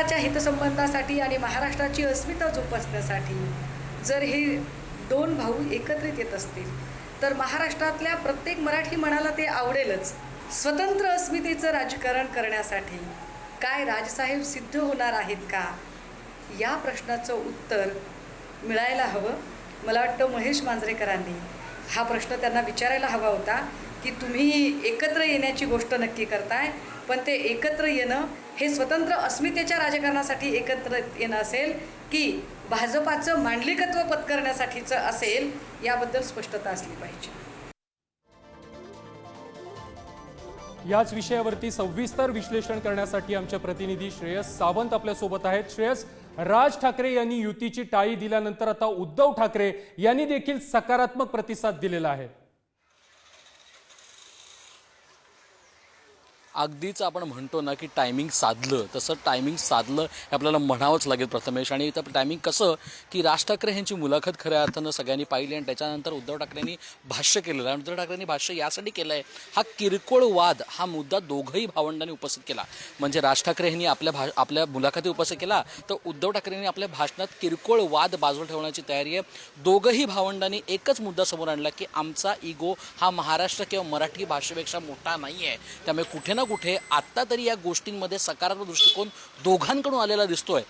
भारताच्या हितसंबंधासाठी आणि महाराष्ट्राची अस्मिता जोपासण्यासाठी जर हे दोन भाऊ एकत्रित येत असतील तर महाराष्ट्रातल्या प्रत्येक मराठी मनाला ते आवडेलच. स्वतंत्र अस्मितेचं राजकारण करण्यासाठी काय राजसाहेब सिद्ध होणार आहेत का? या प्रश्नाचं उत्तर मिळायला हवं. मला वाटतं महेश मांजरेकरांनी हा प्रश्न त्यांना विचारायला हवा होता. की तुम्ही एकत्र येण्याची गोष्ट नक्की करताय पण ते एकत्र येणं हे स्वतंत्र अस्मितेच्या राजकारणासाठी एकत्र येणं असेल की भाजपाचं मांडलिकत्व पत्करण्यासाठीचं असेल याबद्दल स्पष्टता असली पाहिजे. याच विषयावरती सविस्तर विश्लेषण करण्यासाठी आमचे प्रतिनिधी श्रेयस सावंत आपल्यासोबत आहेत. श्रेयस राज ठाकरे यांनी युतीची टाळी दिल्यानंतर आता उद्धव ठाकरे यांनी देखील सकारात्मक प्रतिसाद दिलेला आहे. अगदीच आपण म्हणतो ना की टायमिंग साधलं. तसं टायमिंग साधलं हे आपल्याला म्हणावंच लागेल प्रथमेश. आणि तर टायमिंग कसं की राज ठाकरे यांची मुलाखत खऱ्या अर्थानं सगळ्यांनी पाहिली आणि त्याच्यानंतर उद्धव ठाकरेंनी भाष्य केलेलं आहे. आणि उद्धव ठाकरेंनी भाष्य यासाठी केलं आहे. हा किरकोळ वाद हा मुद्दा दोघंही भावंडांनी उपस्थित केला. म्हणजे राज ठाकरे यांनी आपल्या भा आपल्या मुलाखती उपस्थित केला तर उद्धव ठाकरेंनी आपल्या भाषणात किरकोळ वाद बाजूला ठेवण्याची तयारी आहे. दोघंही भावंडांनी एकच मुद्दा समोर आणला की आमचा इगो हा महाराष्ट्र किंवा मराठी भाषेपेक्षा मोठा नाही आहे त्यामुळे कुठे ना कुठे? आत्ता तरी या गोष्टींमध्ये सकारात्मक दृष्टिकोन दोघांकडून आलेला दिसतोय.